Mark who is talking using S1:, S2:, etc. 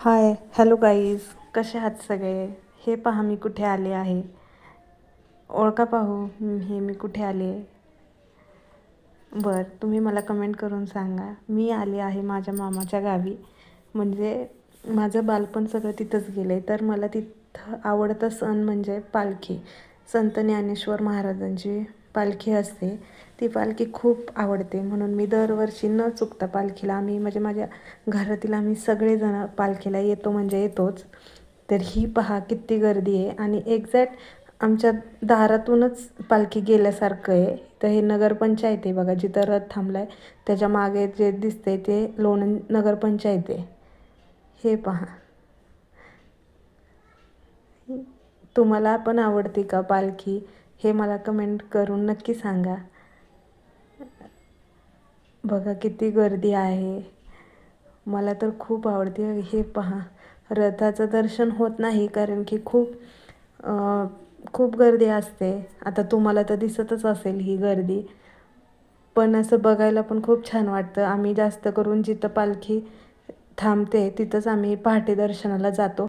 S1: Hi hello guys कसे आहात सगळे? हे पहा मी कुठे आले आहे? ओळखा पाहू हे मी कुठे आले? बरं तुम्ही मला कमेंट करून सांगा. मी आले आहे माझ्या मामाच्या गावी. म्हणजे माझं बालपण सगळं तिथंच गेलं आहे तर मला तिथं आवडतं सण म्हणजे पालखी. संत ज्ञानेश्वर महाराजांची पालखी असते. ती पालखी खूप आवडते. म्हणून मी दरवर्षी न चुकता पालखीला आम्ही म्हणजे माझ्या घरातील आम्ही सगळेजण पालखीला येतो म्हणजे येतोच. तर ही पहा किती गर्दी आहे. आणि एक्झॅक्ट आमच्या दारातूनच पालखी गेल्यासारखं आहे. तर हे नगरपंचायत आहे बघा जिथं रथ थांबला आहे त्याच्यामागे जे दिसते ते लोण नगरपंचायत आहे. हे पहा. तुम्हाला पण आवडते का पालखी? हे मला कमेंट करून नक्की सांगा. बघा किती गर्दी आहे. मला तर खूप आवडते. हे पहा रथाचं दर्शन होत नाही कारण की खूप खूप गर्दी असते. आता तुम्हाला तर दिसतच असेल ही गर्दी. पण असं बघायला पण खूप छान वाटतं. आम्ही जास्त करून जिथं पालखी थांबते तिथंच आम्ही पहाटे दर्शनाला जातो.